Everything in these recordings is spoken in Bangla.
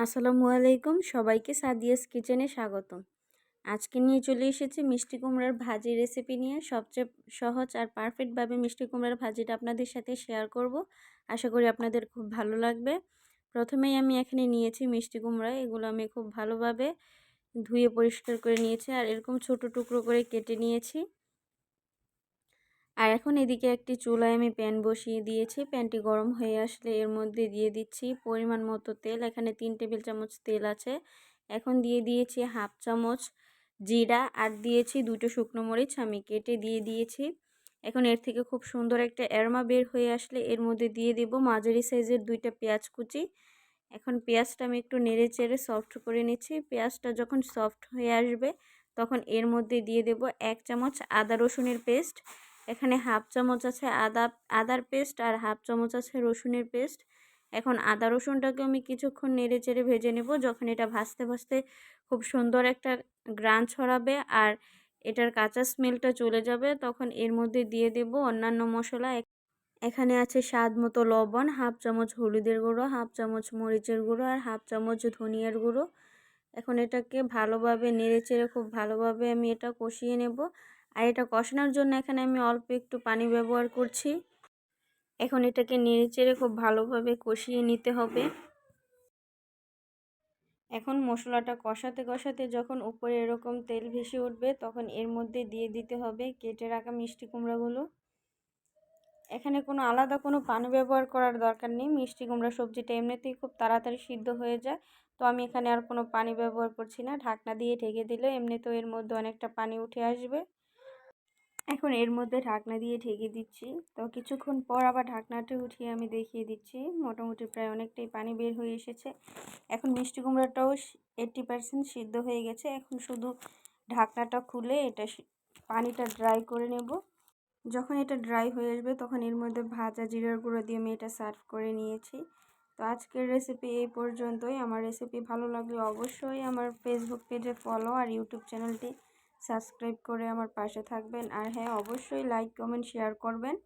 আসসালামু আলাইকুম। সবাইকে সাদিয়াস কিচেনে স্বাগতম। আজকে নিয়ে চলে এসেছি মিষ্টি কুমড়ার ভাজি রেসিপি নিয়ে। সবচেয়ে সহজ আর পারফেক্টভাবে মিষ্টি কুমড়ার ভাজিটা আপনাদের সাথে শেয়ার করব। আশা করি আপনাদের খুব ভালো লাগবে। প্রথমেই আমি এখানে নিয়েছি মিষ্টি কুমড়া। এগুলো আমি খুব ভালোভাবে ধুয়ে পরিষ্কার করে নিয়েছি আর এরকম ছোট টুকরো করে কেটে নিয়েছি। আর এখন এদিকে একটি চুলায় আমি প্যান বসিয়ে দিয়েছি। প্যানটি গরম হয়ে আসলে এর মধ্যে দিয়ে দিচ্ছি পরিমাণ মতো তেল। এখানে তিন টেবিল চামচ তেল আছে। এখন দিয়ে দিয়েছি হাফ চামচ জিরা আর দিয়েছি দুটো শুকনো মরিচ। আমি কেটে দিয়ে দিয়েছি। এখন এর থেকে খুব সুন্দর একটা এরমা বের হয়ে আসলে এর মধ্যে দিয়ে দেব মাঝারি সাইজের দুইটা পেঁয়াজ কুচি। এখন পেঁয়াজটা আমি একটু নেড়ে চেড়ে সফট করে নিচ্ছি। পেঁয়াজটা যখন সফট হয়ে আসবে তখন এর মধ্যে দিয়ে দেব এক চামচ আদা রসুনের পেস্ট এখানে হাফ চামচ আছে আদা, আদার পেস্ট আর হাফ চামচ আছে রসুনের পেস্ট। এখন আদা রসুনটাকে আমি কিছুক্ষণ নেড়ে চেড়ে ভেজে নেব, যখন এটা ভাজতে ভাজতে খুব সুন্দর একটা গ্রান ছড়াবে আর এটার কাঁচা স্মেলটা চলে যাবে, তখন এর মধ্যে দিয়ে দেব অন্যান্য মশলা। এখানে আছে স্বাদ মতো লবণ, হাফ চামচ হলুদের গুঁড়ো, হাফ চামচ মরিচের গুঁড়ো আর হাফ চামচ ধনিয়ার গুঁড়ো। এখন এটাকে ভালোভাবে নেড়ে চেড়ে, খুব ভালোভাবে আমি এটা কষিয়ে নেব। আর এটা কষানোর জন্য এখানে আমি অল্প একটু পানি ব্যবহার করছি। এখন এটাকে নেড়ে চেড়ে খুব ভালোভাবে কষিয়ে নিতে হবে। এখন মশলাটা কষাতে কষাতে যখন উপরে এরকম তেল ভেসে উঠবে তখন এর মধ্যে দিয়ে দিতে হবে কেটে রাখা মিষ্টি কুমড়াগুলো। এখানে কোনো আলাদা কোনো পানি ব্যবহার করার দরকার নেই। মিষ্টি কুমড়া সবজিটা এমনিতেই খুব তাড়াতাড়ি সিদ্ধ হয়ে যায়। তো আমি এখানে আর কোনো পানি ব্যবহার করছি না। ঢাকনা দিয়ে ঢেকে দিলে এমনিতেও এর মধ্যে অনেকটা পানি উঠে আসবে। এখন এর মধ্যে ঢাকনা দিয়ে ঢেকে দিচ্ছি। তো কিছুক্ষণ পর আবার ঢাকনাটা উঠিয়ে আমি দেখিয়ে দিচ্ছি। মোটামুটি প্রায় অনেকটাই পানি বের হয়ে এসেছে। এখন মিষ্টি কুমড়াটাও এইট্টি পারসেন্ট সিদ্ধ হয়ে গেছে। এখন শুধু ঢাকনাটা খুলে এটা পানিটা ড্রাই করে নেব। যখন এটা ড্রাই হয়ে আসবে তখন এর মধ্যে ভাজা জিরার গুঁড়ো দিয়ে আমি এটা সার্ভ করে নিয়েছি। তো আজকের রেসিপি এই পর্যন্তই। আমার রেসিপি ভালো লাগলে অবশ্যই আমার ফেসবুক পেজে ফলো আর ইউটিউব চ্যানেলটি সাবস্ক্রাইব করে আমার পাশে থাকবেন। আর হ্যাঁ অবশ্যই লাইক কমেন্ট শেয়ার করবেন।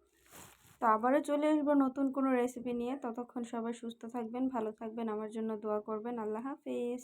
তো আবারও চলে আসব নতুন কোনো রেসিপি নিয়ে। ততক্ষণ সবাই সুস্থ থাকবেন, ভালো থাকবেন। আমার জন্য দোয়া করবেন। আল্লাহ হাফিজ।